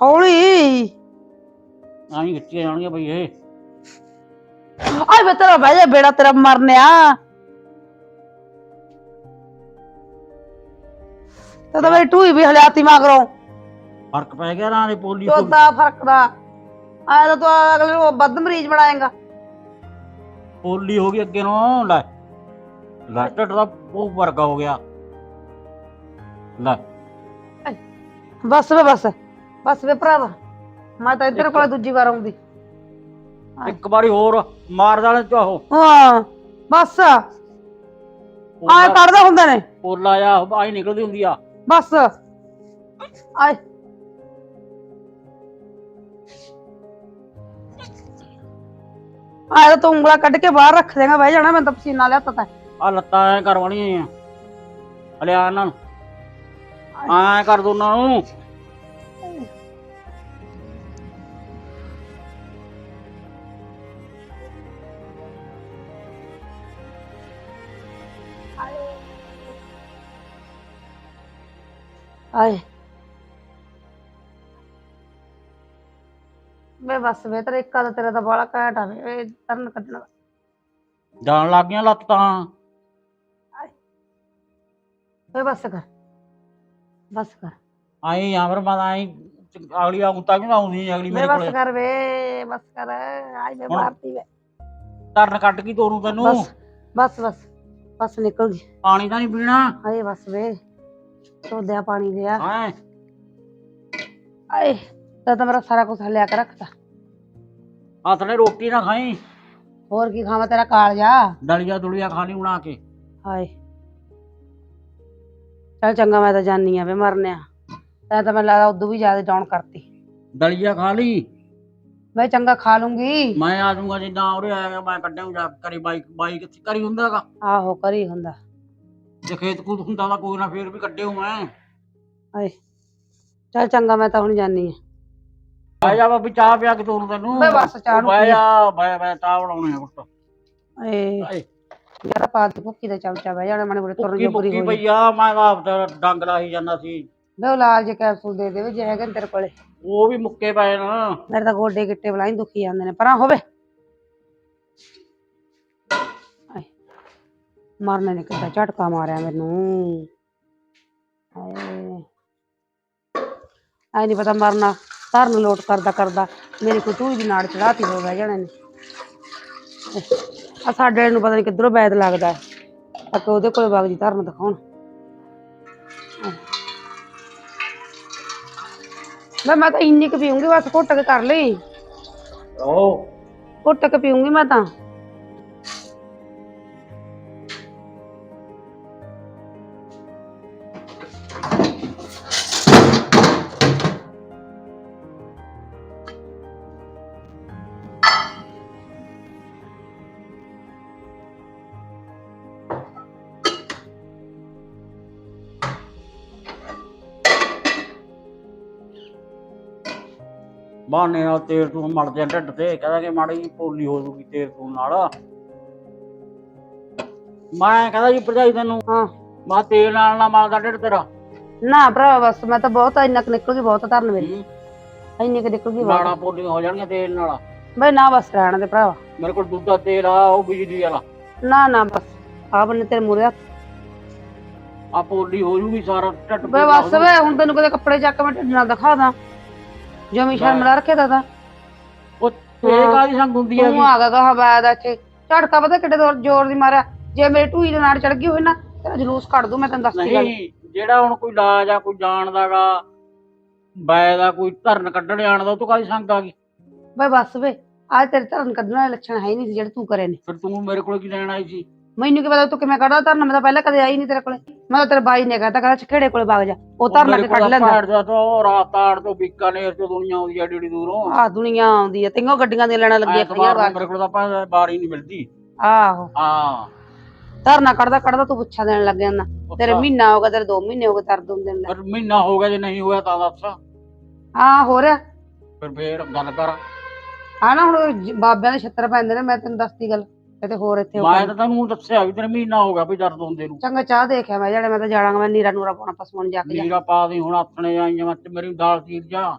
ਹੌਲੀ। ਆਹੀਂ ਖਿੱਚੀਆਂ ਜਾਣਗੀਆਂ ਬਈ ਇਹ। ਆਏ ਵੇ ਤੇਰਾ ਬਹਿ ਜਾ ਬੇੜਾ ਤੇਰਾ ਮਰਨੇ ਆ ਤੇ ਤਾਂ ਮੇਰੀ ਟੂਈ ਵੀ ਹਲਿਆਤੀ ਮਗਰੋਂ। ਫ਼ਰਕ ਪੈ ਗਿਆ ਨਾ ਇਹ ਪੋਲੀ ਚੋਦਾ ਫ਼ਰਕ ਦਾ। ਆਇਆ ਤਾਂ ਤੂੰ ਅਗਲੇ ਨੂੰ ਵੱਧ ਮਰੀਜ਼ ਬਣਾਏਗਾ। ਪੋਲੀ ਹੋ ਗਈ ਅੱਗੇ ਨੂੰ ਲੈ। ਲੈ ਢਿੱਡ ਦਾ ਉਹ ਵਰਗਾ ਹੋ ਗਿਆ ਲੈ ਬਸ ਵੇ ਬਸ ਬਸ ਵੇ ਭਰਾਵਾ ਮੈਂ ਤਾਂ ਇੱਧਰ ਕੋਲ ਦੂਜੀ ਵਾਰ ਆਉਂਦੀ ਇੱਕ ਵਾਰੀ ਹੋਰ ਮਾਰ ਜਾਣੇ ਚਾਹੋ ਹਾਂ ਬਸ ਆਏ ਕੱਢਦੇ ਹੁੰਦੇ ਨੇ ਪੋਲਾ ਆ ਆਈ ਨਿਕਲਦੀ ਹੁੰਦੀ ਆ ਬਸ ਆਏ ਆ ਤਾਂ ਤੂੰ ਉਂਗਲਾ ਕੱਢ ਕੇ ਬਾਹਰ ਰੱਖ ਦੇਗਾ ਬਹਿ ਜਾਣਾ ਮੈਂ ਤਾਂ ਪਸੀਨਾ ਲਿਆ ਤਾ ਆ ਲੱਤਾਂ ਐ ਕਰਵਣੀ ਆ। ਹਲਿਆ ਇਹਨਾਂ ਨੂੰ। ਐ ਕਰ ਦੋ ਉਹਨਾਂ ਨੂੰ। ਆਏ। ਵੇ ਬਸ ਵੇ ਤੇਰਾ ਇੱਕਾ ਦਾ ਤੇਰਾ ਤਾਂ ਬਾਲਾ ਘਾਟ ਆ ਵੇ ਇਹ ਤਰਨ ਕੱਢਣਾ। ਜਾਣ ਲੱਗ ਗਈਆਂ ਲੱਤਾਂ ਵੇ ਬਸ ਕਰ। ਬਸ ਕਰ। ਆਈ ਆਮਰ ਮੈਂ ਆਈ ਅਗਲੀ ਆਉਂਦਾ ਕਿ ਆਉਂਦੀ ਨੀ ਅਗਲੀ ਵੇ ਮੇਰੇ ਬਸ ਕੋਲੇ? ਕਰ ਵੇ ਬਸ ਕਰ। ਆਈ ਵੇ ਹੁਣ- ਮਾਰਤੀ ਵੇ। ਧਰਨ ਕੱਟ ਕੀ ਤੋਰੂ ਤੈਨੂੰ। ਬਸ ਬਸ ਬਸ ਬਸ ਨਿਕਲ ਗਈ। ਪਾਣੀ ਤਾਂ ਨਹੀਂ ਪੀਣਾ। ਆਏ ਬਸ ਵੇ ਸੋਦਿਆ ਪਾਣੀ ਲਿਆ ਹੈ? ਆਏ ਤਾਂ ਤਾਂ ਮੇਰਾ ਸਾਰਾ ਕੁਝ ਹਲਿਆ ਕੇ ਰੱਖਤਾ। ਹੱਥ ਨੇ ਰੋਟੀ ਨਾ ਖਾਈ। ਹੋਰ ਕੀ ਖਾਵਾਂ ਤੇਰਾ ਕਾਲਜਾ? ਦਲੀਆ ਦੁਲੀਆ ਖਾ ਲਈ ਬਣਾ ਕੇ। ਹਾਏ। ਚੱਲ ਚੰਗਾ ਮੈਂ ਤਾਂ ਜਾਨੀ ਆ ਵੇ ਮਰਨਿਆ ਤੈਂ ਤਾਂ ਮੈਨੂੰ ਲੱਗਦਾ ਉਦੋਂ ਵੀ ਜ਼ਿਆਦਾ ਡਾਊਨ ਕਰਤੀ। ਦਲੀਆ ਖਾ ਲਈ? ਮੈਂ ਚੰਗਾ ਖਾ ਲੂੰਗੀ। ਮੈਂ ਆ ਜਾਊਂਗਾ ਜਿੱਦਾਂ ਉਰੇ ਆਏਗਾ ਮੈਂ ਕੱਢਿਆ ਜਾ ਕਰੀ ਬਾਈਕ ਬਾਈਕ ਕਿੱਥੇ ਕਰੀ ਹੁੰਦਾਗਾ ਆਹੋ ਕਰੀ ਹੁੰਦਾ। ਜੇ ਖੇਤ ਕੂਤ ਹੁੰਦਾ ਤਾਂ ਕੋਈ ਨਾ ਫੇਰ ਵੀ ਕੱਢਿਓ ਮੈਂ। ਹਾਏ ਚੱਲ ਚੰਗਾ ਮੈਂ ਤਾਂ ਹੁਣ ਜਾਨੀ ਆ। ਆ ਜਾ ਬਾਬੀ ਚਾਹ ਪਿਆ ਕੇ ਤੋਰੂ ਤੈਨੂੰ। ਬਸ ਚਾਹ ਨੂੰ ਪੀ। ਜਾ ਬਹਿ ਬਹਿ ਚਾਹ ਬਣਾਉਣੀ ਆ ਕੁੱਟ ਏ ਆਏ। ਯਾਰ ਪਾ ਦੀ ਭੁੱਕੀ ਦਾ ਚਮਚਾ ਬਹਿ ਜਾਣਾ ਮਨੇ ਬੜੇ ਤੁਰਨ ਮੁੱਕੀ ਜੋਗਰੀ ਮੁੱਕੀ ਹੋਈ ਪਈ ਆ ਮੈਂ ਤਾਂ ਆਪ ਤਾਂ ਡੰਗ ਲਾਈ ਜਾਂਦਾ ਸੀ। ਵੇ ਉਹ ਲਾਲ ਜੇ ਕੈਪਸੂਲ ਦੇ ਦੇ ਵੇ ਜੇ ਹੈਗੇ ਨੇ ਤੇਰੇ ਕੋਲੇ। ਉਹ ਵੀ ਮੁੱਕੇ ਪਏ ਨਾ। ਮੇਰੇ ਤਾਂ ਗੋਡੇ ਗਿੱਟੇ ਬਲਾਈ ਦੁਖੀ ਜਾਂਦੇ ਨੇ ਪਰਾਂ ਹੋਵੇ। ਆਏ ਮਰਨੇ ਨੇ ਕਿੱਦਾਂ ਝਟਕਾ ਮਾਰਿਆ ਮੈਨੂੰ। ਹਾਏ। ਆਈ ਨਹੀਂ ਪਤਾ ਮਰਨਾ ਧਰਨ ਲੋਟ ਕਰਦਾ ਕਰਦਾ ਮੇਰੀ ਕੋਈ ਟੂਈ ਦੀ ਨਾੜ ਚੜਾਤੀ ਹੋ ਬਹਿ ਜਾਣੇ ਨੇ। ਆ ਸਾਡੇ ਨੂੰ ਪਤਾ ਨਹੀਂ ਕਿੱਧਰੋਂ ਬੈਦ ਲੱਗਦਾ ਹੈ। ਅੱਗੇ ਉਹਦੇ ਕੋਲ ਵਗ ਜੀ ਧਰਨ ਦਿਖਾਉਣ। ਮੈਂ ਮੈਂ ਤਾਂ ਇੰਨੀ ਕੁ ਪੀਉਂਗੀ ਬਸ ਘੁੱਟ ਕੇ ਕਰ ਲਈ। ਉਹ ਘੁੱਟ ਕੇ ਪੀਉਂਗੀ ਮੈਂ ਤਾਂ। ਬਾਨੇ ਨਾਲ ਤੇਲ ਤੂੰ ਮੜ ਜਾ ਢਿੱਡ ਤੇ ਕਹਿੰਦਾ ਕਿ ਮਾੜੀ ਜਿਹੀ ਪੋਲੀ ਹੋ ਜੂਗੀ ਤੇਲ ਤੂੰ ਨਾਲ। ਮੈਂ ਕਹਿੰਦਾ ਜੀ ਭਰਜਾਈ ਤੈਨੂੰ ਹਾਂ। ਮੈਂ ਤੇਲ ਨਾਲ ਨਾ ਮਲਦਾ ਢਿੱਡ ਤੇਰਾ। ਨਾ ਭਰਾ ਬਸ ਮੈਂ ਤਾਂ ਬਹੁਤ ਇੰਨਾ ਕੁ ਨਿਕਲ ਗਈ ਬਹੁਤ ਧਰਨ ਮੇਰੀ। ਇੰਨੀ ਕੁ ਨਿਕਲ ਗਈ ਬਹੁਤ ਪੋਲੀਆਂ ਹੋ ਜਾਣਗੀਆਂ ਤੇਲ ਨਾਲ। ਬਈ ਨਾ ਬਸ ਰਹਿਣ ਦੇ ਭਰਾਵਾ ਮੇਰੇ ਕੋਲ ਦੁੱਧ ਦਾ ਤੇਲ ਆ ਉਹ ਬਿਜਲੀ ਵਾਲਾ। ਨਾ ਨਾ ਬਸ ਆ ਬੰਨੇ ਤੇਰੇ ਮੂਰੇ ਆ ਪੋਲੀ ਹੋ ਜੂਗੀ ਸਾਰਾ ਢਿੱਡ ਬਈ ਪੋਲਾ ਬਸ ਵੇ ਹੁਣ ਤੈਨੂੰ ਕਦੇ ਕੱਪੜੇ ਚੱਕ ਮੈਂ ਢਿੱਡ ਨਾਲ ਦਿਖਾ ਦਾਂ। ਜਮੀ ਸ਼ਰਮ ਲਾ ਰੱਖੇ ਦਾ ਤਾਂ ਉਹ ਤੇਰੇ ਕਾਦੀ ਸੰਗ ਹੁੰਦੀ ਆ ਤੂੰ ਆ ਗਿਆ ਕਹਾ ਬਾਦ ਇੱਥੇ। ਝਟਕਾ ਪਤਾ ਕਿੱਡੇ ਜ਼ੋਰ- ਜ਼ੋਰ ਦੀ ਮਾਰਿਆ। ਜੇ ਮੇਰੀ ਟੂਈ ਦੇ ਨਾਲ ਚੜ ਗਈ ਹੋਈ ਨਾ ਤੇਰਾ ਜਲੂਸ ਕੱਢ ਦੂੰ ਮੈਂ ਤੈਨੂੰ ਦੱਸਦੀ ਗੱਲ। ਨਹੀਂ ਜਿਹੜਾ ਹੁਣ ਕੋਈ ਇਲਾਜ ਆ ਕੋਈ ਜਾਣਦਾਗਾ ਬੈ ਦਾ ਕੋਈ ਧਰਨ ਕੱਢਣ ਜਾਣਦਾ ਉਹ ਤੋਂ ਕਾਦੀ ਸੰਗ ਆ ਗਈ? ਬਈ ਬਸ ਵੇ ਆ ਤੇਰੇ ਧਰਨ ਕੱਢਣ ਵਾਲੇ ਲੱਛਣ ਹੈ ਹੀ ਨਹੀਂ ਸੀ ਜਿਹੜੇ ਤੂੰ ਕਰੇ ਨੇ। ਫਿਰ ਤੂੰ ਮੇਰੇ ਕੋਲ ਕੀ ਲੈਣ ਆਈ ਸੀ? ਮੈਨੂੰ ਕੀ ਪਤਾ ਤੂੰ ਕਿਵੇਂ ਕੱਢਦਾ ਧਰਨ ਮੈਂ ਤਾਂ ਪਹਿਲਾਂ ਕਦੇ ਆਈ ਨਹੀਂ ਤੇਰੇ ਕੋਲੇ। ਮੈਂ ਤਾਂ ਤੇਰੇ ਬਾਈ ਨੇ ਕਹਤਾ ਕਹਿੰਦਾ ਚਖੇੜੇ ਕੋਲੇ ਵਗ ਜਾ ਉਹ ਧਰਨ ਕੇ ਕੱਢ ਲੈਂਦਾ। ਪਾੜ ਦਾ ਤਾਂ ਉਹ ਰਾਤਾੜ ਤੋਂ ਬੀਕਾਨੇਰ ਤੋਂ ਦੁਨੀਆ ਆਉਂਦੀ ਆ ਏਡੀ ਦੂਰੋਂ। ਆ ਦੁਨੀਆ ਆਉਂਦੀ ਆ ਤਿੰਨੋਂ ਗੱਡੀਆਂ ਦੀਆਂ ਲੈਣਾ ਲੱਗੀਆਂ ਖੜੀਆਂ ਬਾਹਰ ਮੇਰੇ ਕੋਲ ਤਾਂ ਭਾਵੇਂ ਬਾਰੀ ਨਹੀਂ ਮਿਲਦੀ। ਆਹੋ। ਹਾਂ। ਧਰਨਾ ਕੱਢਦਾ ਕੱਢਦਾ ਤੂੰ ਪੁੱਛਾ ਦੇਣ ਲੱਗ ਜਾਂਦਾ। ਤੇਰੇ ਮਹੀਨਾ ਹੋ ਗਿਆ ਤੇਰੇ 2 ਮਹੀਨੇ ਹੋ ਗਏ ਦਰਦ ਹੁੰਦੇ ਨੇ ਫਿਰ ਮਹੀਨਾ ਹੋ ਗਿਆ ਜੇ ਨਹੀਂ ਹੋਇਆ ਤਾਂ ਦੱਸ। ਹਾਂ ਹੋ ਰਿਹਾ। ਫਿਰ ਫੇਰ ਗੱਲ ਕਰ। ਆ ਨਾ ਹੁਣ ਜ- ਬਾਬਿਆਂ ਦੇ ਛੱਤਰ ਪੈਂਦੇ ਨੇ ਮੈਂ ਤੈਨੂੰ ਦੱਸਦੀ ਗੱਲ। ਕਿਤੇ ਹੋਰ ਇੱਥੇ ਉਹ ਮੈਂ। ਤਾਂ ਤੈਨੂੰ ਦੱਸਿਆ ਵੀ ਤੇਰਾ ਮਹੀਨਾ ਹੋ ਗਿਆ ਵੀ ਦਰਦ ਹੁੰਦੇ ਨੂੰ। ਚੰਗਾ ਚਾਹ ਦੇਖਿਆ ਮੈਂ ਜਿਹੜੇ ਮੈਂ ਤਾਂ ਜਾਣਾਗਾ ਮੈਂ ਨੀਰਾ ਨੂਰਾ ਪਾਉਣਾ ਪਸਮਣ ਜਾ ਕੇ ਜਾ। ਨੀਰਾ ਪਾ ਦੀ ਹੁਣ ਆਥਣੇ ਆਈਆਂ ਮੈਂ ਤੇ ਮੇਰੀ ਦਾਲ ਚੀਰ ਜਾ।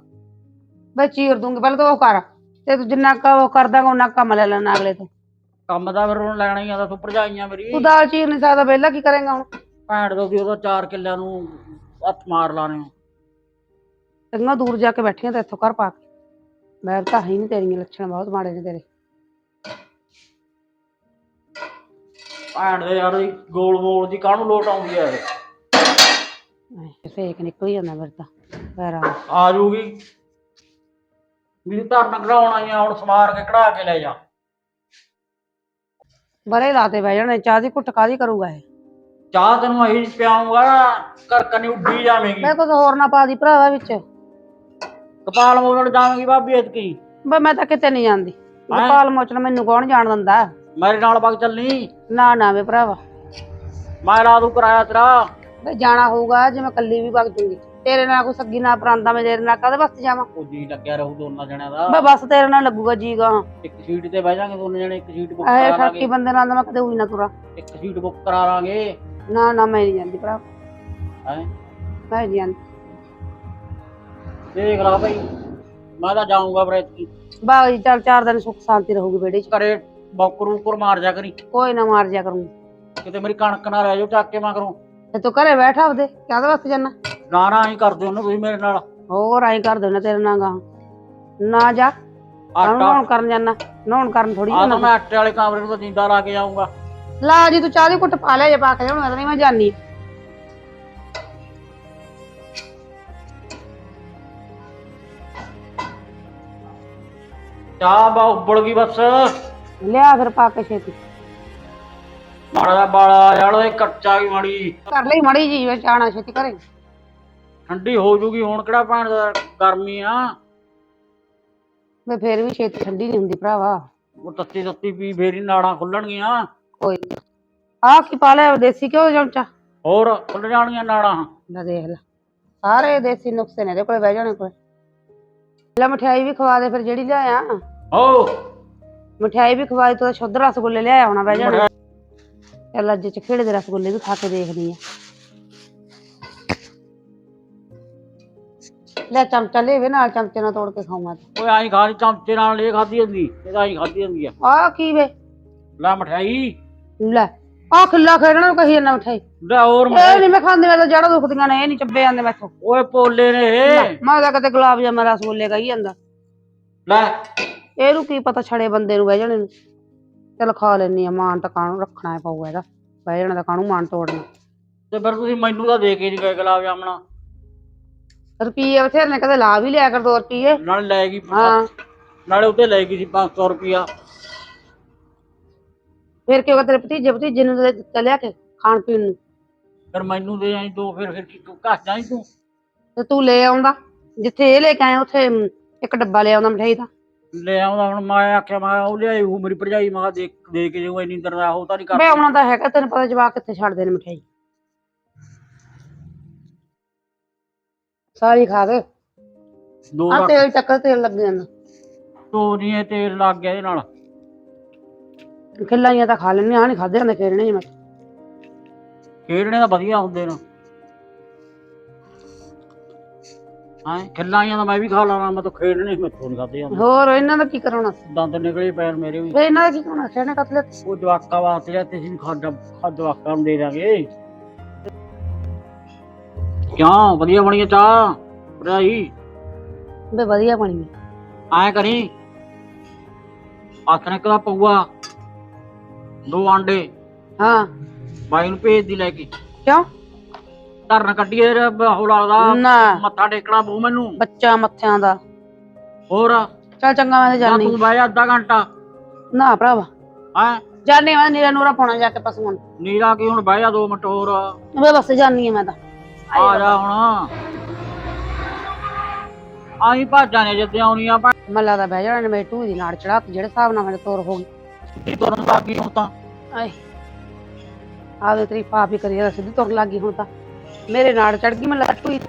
ਬਈ ਚੀਰ ਦੂੰਗੀ ਪਹਿਲਾਂ ਤਾਂ ਉਹ ਕਰ। ਤੇ ਤੂੰ ਜਿੰਨਾ ਕੁ ਉਹ ਕਰਦਾਗਾ ਉਹਨਾਂ ਕੰਮ ਲੈ ਲੈਣਾ ਅਗਲੇ ਤੋਂ। ਕੰਮ ਦਾ ਫਿਰ ਹੁਣ ਲੈਣਾ ਹੀ ਆ ਤਾਂ ਤੂੰ ਭਰਜਾਈਆਂ ਮੇਰੀ। ਤੂੰ ਦਾਲ ਚੀਰ ਨਹੀਂ ਸਕਦਾ ਵਿਹਲਾ ਕੀ ਕਰੇਗਾ ਹੁਣ? ਭੈਣ ਦੋ ਦੀ ਉਹਦਾ ਚਾਰ ਕਿੱਲਿਆਂ ਨੂੰ ਹੱਥ ਮਾਰ ਲਾਣੇ ਚੰਗਾ ਦੂਰ ਜਾ ਕੇ ਬੈਠੀਆਂ ਤੇ ਇੱਥੋਂ ਘਰ ਪਾ ਕੇ। ਮੈਂ ਤਾਂ ਹੈ ਨਹੀਂ ਤੇਰੀਆਂ ਲੱਛਣ ਬਹੁਤ ਮਾੜੇ ਨੇ ਤੇਰੇ। ਭੈਣ ਦੇ ਯਾਰ ਦੀ ਗੋਲ ਮੋਲ ਦੀ ਕਾਹਨੂੰ ਲੋਟ ਆਉਂਦੀ ਆ ਇਹ? ਐ, ਸੇਕ ਨਿਕਲ ਹੀ ਜਾਂਦਾ ਮੇਰੇ ਤਾਂ ਪੈਰਾਂ ਨੂੰ। ਆ ਜੂਗੀ। ਵੀ ਧਰਨ ਕਢਾਉਣ ਆਈਆਂ ਹੁਣ ਸਮਾਰ ਕੇ ਕਢਾ ਕੇ ਲੈ ਜਾ। ਬਰੇ ਲਾਤੇ ਬਹਿ ਜਾਣੇ ਚਾਹ ਦੀ ਘੁੱਟ ਕਾਦੀ ਕਰੂਗਾ ਇਹ? ਚਾਹ ਤੈਨੂੰ ਅਹੀ ਪਿਆਉਂਗਾ ਕਰ ਕਨੀ ਉੱਡੀ ਜਾਵੇਂਗੀ। ਮੈਂ ਕੁਝ ਹੋਰ ਨਾ ਪਾ ਦੀ ਭਰਾਵਾ ਵਿੱਚ। ਕਪਾਲ ਮੋੜਨ ਜਾਵੇਂਗੀ ਭਾਬੀ ਇਤਕੀ ਬਈ ਮੈਂ ਤਾਂ ਕਿਤੇ ਨਹੀਂ ਜਾਂਦੀ। ਗੋਪਾਲ ਮੋਚਨ ਮੈਨੂੰ ਕੌਣ ਜਾਣ ਦਿੰਦਾ? ਮੇਰੇ ਨਾਲ ਵਗ ਚੱਲਣੀ ਨਾ। ਨਾ ਵੇ ਭਰਾਵਾ। ਮੈਂ ਲਾ ਦੂ ਕਰਾਇਆ ਤੇਰਾ। ਵੇ ਜਾਣਾ ਹੋਊਗਾ ਜੇ ਮੈਂ ਕੱਲੀ ਵੀ ਵਗ ਜੂੰਗੀ। ਤੇਰੇ ਨਾਲ ਕੋਈ ਸੱਗੀ ਨਾ ਪਰਾਂਦਾ ਮੈਂ ਤੇਰੇ ਨਾਲ ਕਾਹਦੇ ਵਾਸਤੇ ਜਾਵਾਂ? ਉਹ ਜੀ ਲੱਗਿਆ ਰਹੂ ਦੋਨਾਂ ਜਣਿਆਂ ਦਾ। ਮੈਂ ਬਸ ਤੇਰੇ ਨਾਲ ਲੱਗੂਗਾ ਜੀਗਾ ਇੱਕ ਸੀਟ ਤੇ ਬਹਿ ਜਾਾਂਗੇ ਦੋਨੇ ਜਣੇ ਇੱਕ ਸੀਟ ਬੁੱਕ ਐ ਕਰਾ ਲਾਂਗੇ। ਬੰਦੇ ਨਾਲ ਤਾਂ ਮੈਂ ਕਦੇ ਹੋਈ ਨਾ ਤੁਰਾ। ਇੱਕ ਸੀਟ ਬੁੱਕ ਕਰਾ ਲਾਂਗੇ। ਨਾ ਨਾ ਮੈਂ ਨਹੀਂ ਜਾਂਦੀ ਭਰਾ। ਹੈ? ਮੈਂ ਨਹੀਂ ਜਾਂਦੀ। ਦੇਖ ਲਾ ਭਾਈ ਮੈਂ ਤਾਂ ਜਾਊਂਗਾ ਫਿਰ ਐਤਕੀ। ਜੀ ਚੱਲ ਚਾਰ ਦਿਨ ਸੁੱਖ ਸ਼ਾਂਤੀ ਰਹੂਗੀ ਬੇੜੇ 'ਚ। ਘਰੇ। ਬੌਕਰ ਬੂਕਰ ਮਾਰ ਜਾ ਕਰੀ। ਕੋਈ ਨਾ ਮਾਰ ਜਾ ਕਰੂੰ। ਕਿਤੇ ਮੇਰੀ ਕਣਕ ਨਾ ਰਹਿ ਜਾਓ ਚੱਕ ਕੇ ਮੈਂ ਕਰੂੰ। ਤੇ ਤੂੰ ਘਰੇ ਬੈਠਾ ਉਹਦੇ ਕਾਹਦੇ ਵਾਸਤੇ ਜਾਣਾ ਨਾ ਨਾ ਹੀ ਕਰਦੇ ਉਹਨੂੰ ਤੁਸੀਂ ਮੇਰੇ ਨਾਲ। ਹੋਰ ਆਈ ਕਰ ਦੇਣਾ ਤੇਰੇ ਨਾਲ ਗਾ। ਨਾ ਜਾ ਆਟਾ। ਨਹਾਉਣ ਕਰਨ ਜਾਣਾ ਨਹਾਉਣ ਕਰਨ ਥੋੜੀ ਆ ਤਾਂ ਜਾਣਾ ਮੈਂ ਆਟੇ ਵਾਲੇ ਕਮਰੇ ਨੂੰ ਤਾਂ ਜਿੰਦਾ ਲਾ ਕੇ ਜਾਊਂਗਾ। ਲਾ ਜੀ ਤੂੰ ਚਾਹ ਦੀ ਕੁੱਟ ਪਾ ਲੈ ਜੇ ਪਾ ਕੇ ਤਾਂ ਨਹੀਂ ਮੈਂ ਜਾਣੀ ਚਾਹ ਬਾ ਉੱਬਲ ਗਈ ਬਸ। ਲਿਆ ਫਿਰ ਪਾ ਕੇ ਛੇਤੀ। ਮਾੜਾ ਬਾਲਾ ਯਾਰ ਇਹ ਕੱਚਾ ਵੀ ਮਾੜੀ ਕਰ ਲਈ ਮੜੀ ਜੀ ਵਿੱਚ ਆਣਾ ਛੇਤੀ ਕਰੇ ਠੰਡੀ ਹੋ ਜੂਗੀ ਹੁਣ ਕਿਹੜਾ ਭੈਣ ਦਾ ਗਰਮੀ ਆ? ਮੈਂ ਫੇਰ ਵੀ ਛੇਤੀ ਠੰਡੀ ਨਹੀਂ ਹੁੰਦੀ ਭਰਾਵਾ। ਉਹ ਤੱਤੀ ਤੱਤੀ ਪੀ ਫੇਰ ਹੀ ਨਾੜਾਂ ਖੁੱਲਣਗੀਆਂ। ਕੋਈ ਆ ਕੀ ਪਾ ਲਿਆ ਦੇਸੀ ਘਿਓ ਚਮਚਾ ਹੋਰ ਖੁੱਲ ਜਾਣਗੀਆਂ ਨਾੜਾਂ। ਲੈ ਦੇਖ ਲੈ ਸਾਰੇ ਦੇਸੀ ਨੁਕਸੇ ਨੇ ਇਹਦੇ ਕੋਲੇ ਬਹਿ ਜਾਣੇ ਕੋਲੇ। ਲੈ ਮਠਿਆਈ ਵੀ ਖਵਾ ਦੇ ਫਿਰ ਜਿਹੜੀ ਲਿਆਇਆ। ਹੋ। ਮਠਿਆਈ ਵੀ ਖਵਾ ਦੇ ਤੂੰ ਤਾਂ ਸ਼ੁੱਧ ਰਸਗੁੱਲੇ ਲਿਆਇਆ ਹੋਣਾ ਬਹਿ ਜਾਣਾ। ਚੱਲ ਅੱਜ ਚਖੇੜੇ ਦੇ ਰਸਗੁੱਲੇ ਵੀ ਖਾ ਕੇ ਦੇਖਦੀ ਆ। ਲੈ ਚਮਚਾ ਲੈਵੇ ਨਾਲ ਚਮਚੇ ਨਾਲ ਤੋੜ ਕੇ ਖਾਵਾਂ ਓਏ ਆਈ ਖਾਦੀ ਚਮਚੇ ਨਾਲ ਇਹ ਖਾਦੀ ਹੁੰਦੀ ਇਹਦਾ ਆਈ ਖਾਦੀ ਹੁੰਦੀ ਆ। ਆ ਕੀ ਵੇ? ਲੈ ਮਠਿਆਈ। ਲੈ ਆ ਖਿੱਲਾ ਖੇਡਣਾ ਨੂੰ ਕਹੀ ਜਾਂਦਾ ਮਠਿਆਈ। ਲੈ ਹੋਰ ਇਹ ਮਠਿਆਈ। ਨਹੀਂ ਮੈਂ ਖਾਂਦੀ ਮੈਂ ਤਾਂ ਜੜਾ ਦੁਖਦੀਆਂ ਨੇ ਇਹ ਨਹੀਂ ਚੱਬੇ ਜਾਂਦੇ ਮੈਥੋਂ। ਓਏ ਪੋਲੇ ਨੇ ਇਹ। ਮੈਂ ਤਾਂ ਕਦੇ ਗੁਲਾਬ ਜਾਮਨ ਰਸਗੁੱਲੇ ਕਹੀ ਜਾਂਦਾ। ਲੈ। ਇਹਨੂੰ ਕੀ ਪਤਾ ਛੜੇ ਬੰਦੇ ਨੂੰ ਬਹਿ ਜਾਣੇ ਨੂੰ। ਚਲ ਖਾ ਲੈਣੀ ਆ ਮਾਨ ਤਾਂ ਕਾਹਨੂੰ ਰੱਖਣਾ ਹੈ ਪਊਗਾ ਇਹਦਾ। ਬਹਿ ਜਾਣਾ ਤਾਂ ਕਾਹਨੂੰ ਮਾਨ ਤੋੜਨਾ। ਤੇ ਫਿਰ ਤੁਸੀਂ ਮੈਨੂੰ ਤਾਂ ਦੇ ਕੇ ਨਹੀਂ ਗਏ ਗੁਲਾਬ ਜਾਮਣਾ। ਰੁਪਈਏ ਬਥੇਰੇ ਨੇ ਕਦੇ ਲਾ ਵੀ ਲਿਆ ਕਰ 2 ਰੁਪਈਏ। ਨਾਲ ਲੈ ਗਈ ਹਾਂ। ਨਾਲੇ ਉੱਤੇ ਲੈ ਗਈ ਸੀ 500 ਰੁਪਿਆ ਫਿਰ ਕਿਉਂ ਤੇਰੇ ਭਤੀਜੇ ਭਤੀਜੇ ਨੂੰ ਦੇ ਦਿੱਤਾ ਲਿਆ ਕੇ ਖਾਣ ਪੀਣ ਨੂੰ? ਫਿਰ ਮੈਨੂੰ ਦੇ ਆਈ ਦੋ ਫਿਰ ਫਿਰ ਘਸ ਜਾਈ ਤੂੰ? ਤੇ ਤੂੰ ਲੈ ਆਉਂਦਾ। ਜਿੱਥੇ ਇਹ ਲੈ ਕੇ ਆਇਆ ਉੱਥੇ ਇੱਕ ਡੱਬਾ ਲੈ ਆਉਂਦਾ ਮਠਿਆਈ ਦਾ। ਲੈ ਆਉਂਦਾ ਹੁਣ ਮੈਂ ਆਖਿਆ ਮੈਂ ਉਹ ਲਿਆਈ ਉਹ ਮੇਰੀ ਭਰਜਾਈ ਮੈਂ ਕਿਹਾ ਦੇ ਦੇ ਕੇ ਜਾਊ ਇੰਨੀ ਦਰਦਾ ਉਹ ਤਾਂ ਨਹੀਂ ਬੇ ਕਰਦਾ। ਆਉਣਾ ਤਾਂ ਹੈਗਾ ਤੈਨੂੰ ਪਤਾ ਜਵਾਕ ਕਿੱਥੇ ਛੱਡਦੇ ਨੇ ਮਠਿਆਈ। ਸਾਰੀ ਖਾ ਗਏ ਦੋ ਆ ਤੇਲ ਚੱਕਰ ਤੇਲ ਲੱਗ ਜਾਂਦਾ। ਦੋ ਨਹੀਂ ਤੇਲ ਲੱਗ ਗਿਆ ਇਹਦੇ ਨਾਲ। ਖਿੱਲਾਈਆਂ ਤਾਂ ਖਾ ਲੈਣੇ ਆ ਨਹੀਂ ਖਾਦੇ ਜਾਂਦੇ ਫੇਰਣੇ ਮੈਂ। ਖੇਡਣੇ ਤਾਂ ਵਧੀਆ ਹੁੰਦੇ ਨੇ। ਹਾਂ? ਖਿੱਲਾਈਆਂ ਤਾਂ ਮੈਂ ਵੀ ਖਾ ਲਾਣਾ ਮੈਂ ਤਾਂ ਖੇਡਣੇ ਮੈਥੋਂ ਨਹੀਂ ਖਾਦੇ ਜਾਂਦੇ। ਹੋਰ ਇਹਨਾਂ ਦਾ ਕੀ ਕਰਾਉਣਾ ਦੰਦ ਨਿਕਲੇ ਪੈਰ ਮੇਰੇ ਵੀ। ਇਹਨਾਂ ਦਾ ਕੀ ਕਰਾਉਣਾ ਖੇਡਣੇ ਕਤਲੇ ਉਹ ਜਵਾਕਾਂ ਵਾਸਤੇ ਲਿਆ ਤੇ ਅਸੀਂ ਖਾਦਾ ਖਾ ਜਵਾਕਾਂ ਨੂੰ ਦੇ ਦਾਂਗੇ। ਕਿਉਂ? ਵਧੀਆ ਬਣੀ ਆ ਚਾਹ ਭਰਾਈ। ਬੇ ਵਧੀਆ ਬਣੀ ਐ ਕਰੀ। ਆਥਣੇ ਕਦਾ ਪਊਆ। ਦੋ ਆਂਡੇ। ਹਾਂ। ਬਾਈ ਨੂੰ ਭੇਜ ਦੀ ਲੈ ਕੇ। ਕਿਉਂ? ਧਰਨ ਕੱਢੀਏ ਲੱਗਦਾ ਨਾ। ਮੱਥਾ ਟੇਕਣਾ ਬੂ ਮੈਨੂੰ। ਬੱਚਾ ਮੱਥਿਆਂ ਦਾ। ਹੋਰ? ਚੱਲ ਚੰਗਾ ਮੈਂ ਤੇ ਜਾਂ ਜਾਣੀ ਤੂੰ ਜਾ ਅੱਧਾ ਘੰਟਾ। ਨਾ ਭਰਾਵਾ। ਹੈ? ਜਾਣੀ ਮੈਂ ਨੀਰਾ ਨੂਰਾ ਪਾਉਣਾ ਜਾ ਕੇ ਪਸ਼ੂਆਂ ਨੂੰ ਨੀਰਾ ਕੀ ਹੁਣ? ਜਾ ਦੋ ਮਿੰਟ ਹੋਰ। ਆ ਵੇ ਬਸ ਜਾਣੀ ਮੈਂ ਤਾਂ। ਜਾ ਹੁਣ। ਆਈ ਭਾਜਾਂ ਨੇ ਜਿੱਦੇ ਆਉਣੀਆਂ ਭਾ ਮੱਲਾ ਦਾ ਬਹਿ ਜਾਣਾ ਨੇ ਮੇਰੀ ਟੂ ਦੀ ਨਾੜ ਚੜਾ ਜਿਹੜੇ ਹਿਸਾਬ ਨਾਲ ਮੇਰੇ ਤੋਰ ਹੋ ਗਈ। ਤੁਰਨ ਲੱਗੀ ਹੁਣ ਤਾਂ? ਆਏ। ਆਵੇ ਤੇਰੀ ਪਾਪ ਹੀ ਕਰੀ ਜਾਂਦਾ ਸਿੱਧੀ ਤੁਰਨ ਲੱਗੀ ਹੁਣ ਤਾਂ। ਮੇਰੇ ਨਾਲ ਚੜ ਗਈ ਮੈਂ ਲੱਟੂ ਹੀ